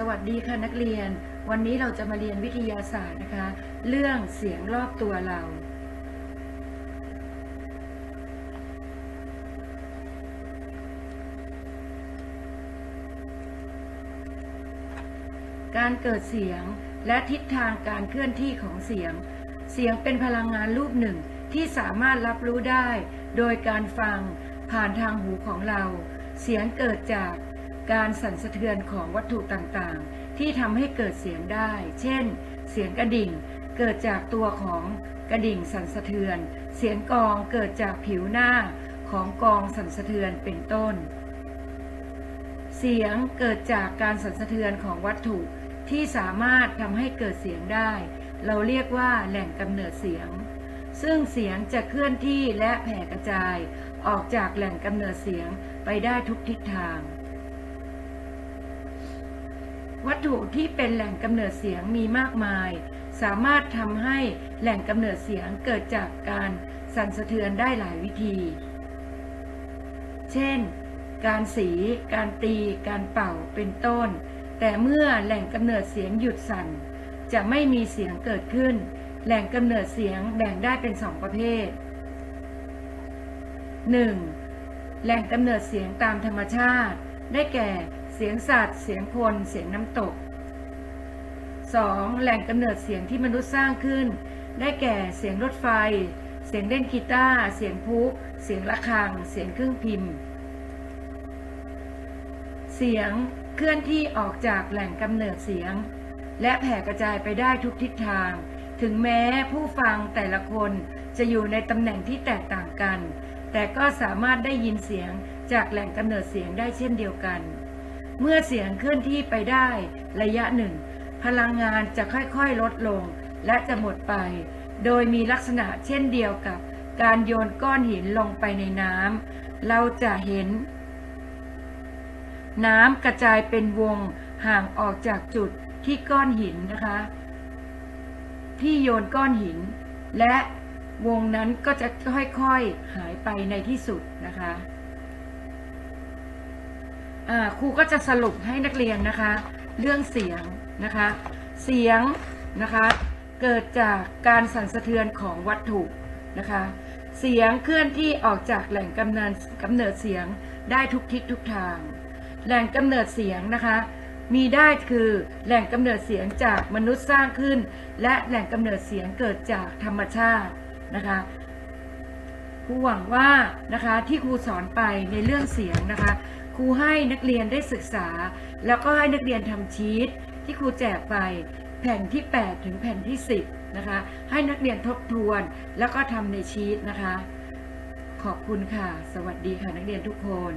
สวัสดีค่ะนักเรียน วันนี้เราจะมาเรียนวิทยาศาสตร์นะคะ เรื่องเสียงรอบตัวเรา การเกิดเสียงและทิศทางการเคลื่อนที่ของเสียง เสียงเป็นพลังงานรูปหนึ่งที่สามารถรับรู้ได้ โดยการฟังผ่านทางหูของเรา เสียงเกิดจาก การสั่นสะเทือนของวัตถุต่างๆ ที่ทำให้เกิดเสียงได้ เช่น เสียงกระดิ่งเกิดจากตัวของกระดิ่งสั่นสะเทือน เสียงกองเกิดจากผิวหน้าของกองสั่นสะเทือนเป็นต้น เสียงเกิดจากการสั่นสะเทือนของวัตถุที่สามารถทำให้เกิดเสียงได้ เราเรียกว่าแหล่งกำเนิดเสียง ซึ่งเสียงจะเคลื่อนที่และแผ่กระจาย ออกจากแหล่งกำเนิดเสียงไปได้ทุกทิศทาง วัตถุที่เป็นแหล่งกำเนิดเสียงมีมากมาย สามารถทำให้แหล่งกำเนิดเสียงเกิดจากการสั่นสะเทือนได้หลายวิธี เช่น การสี การตี การเป่า เป็นต้น แต่เมื่อแหล่งกำเนิดเสียงหยุดสั่น จะไม่มีเสียงเกิดขึ้น แหล่งกำเนิดเสียงแบ่งได้เป็นสองประเภท 1. แหล่งกำเนิดเสียงตามธรรมชาติ ได้แก่ เสียงสัตว์ เสียงคน เสียงน้ำตก 2. แหล่งกำเนิดเสียงที่มนุษย์สร้างขึ้น ได้แก่เสียงรถไฟ เสียงเล่นกีตาร์เสียงพุเสียงะระฆัง เสียงเครื่องพิมพ์ เสียงเคลื่อนที่ออกจากแหล่งกำเนิดเสียง และแผ่กระจายไปได้ทุกทิศทาง ถึงแม้ผู้ฟังแต่ละคนจะอยู่ในตำแหน่งที่แตกต่างกัน แต่ก็สามารถได้ยินเสียงจากแหล่งกำเนิดเสียงได้เช่นเดียวกัน เมื่อเสียงเคลื่อนที่ไปได้ระยะหนึ่ง พลังงานจะค่อยๆลดลงและจะหมดไป โดยมีลักษณะเช่นเดียวกับการโยนก้อนหินลงไปในน้ำเราจะเห็น น้ำกระจายเป็นวงห่างออกจากจุดที่ก้อนหินนะคะ ที่โยนก้อนหิน และวงนั้นก็จะค่อยๆหายไปในที่สุดนะคะ ครูก็จะสรุปให้นักเรียนนะคะ เรื่องเสียงนะคะ เสียงนะคะ เกิดจากการสั่นสะเทือนของวัตถุนะคะ เสียงเคลื่อนที่ออกจากแหล่งกำเนิดกำเนิดเสียงได้ทุกทิศทุกทาง แหล่งกำเนิดเสียงนะคะ มีได้คือแหล่งกำเนิดเสียงจากมนุษย์สร้างขึ้น และแหล่งกำเนิดเสียงเกิดจากธรรมชาตินะคะครูหวังว่านะคะที่ครูสอนไปในเรื่องเสียงนะคะ ครูให้นักเรียนได้ศึกษา แล้วก็ให้นักเรียนทำชีตที่ครูแจกไปแผ่นที่ 8 ถึงแผ่นที่ 10 นะคะ ให้นักเรียนทบทวนแล้วก็ทำในชีตนะคะ ขอบคุณค่ะ สวัสดีค่ะนักเรียนทุกคน